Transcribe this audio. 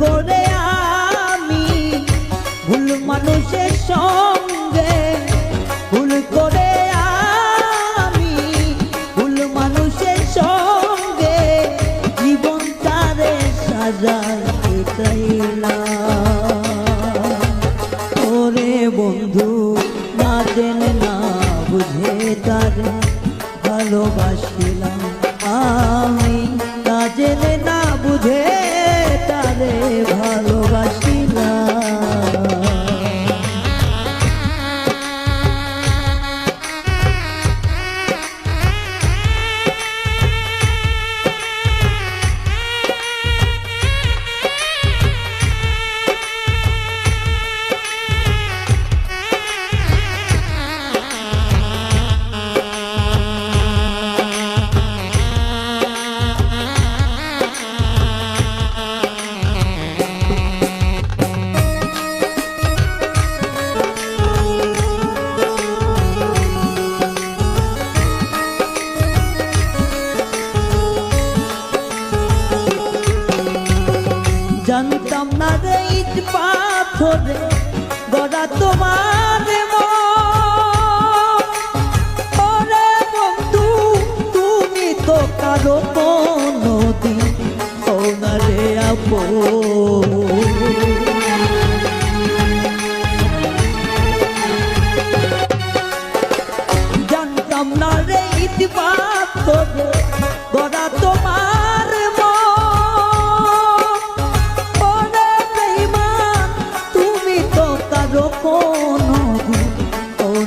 করে আমি ভুল মানুষের সঙ্গে, ভুল করে আমি ভুল মানুষের সঙ্গে জীবন তারে চাইলাম ওরে বন্ধু, না না বুঝে তারে ভালোবাসিলাম আমি, না জেনে জানতাম না রে ইট পাথরে, গড়া তোমার। ওরে বন্ধু, তুমি তো কারও কোনো দিন না রে আপন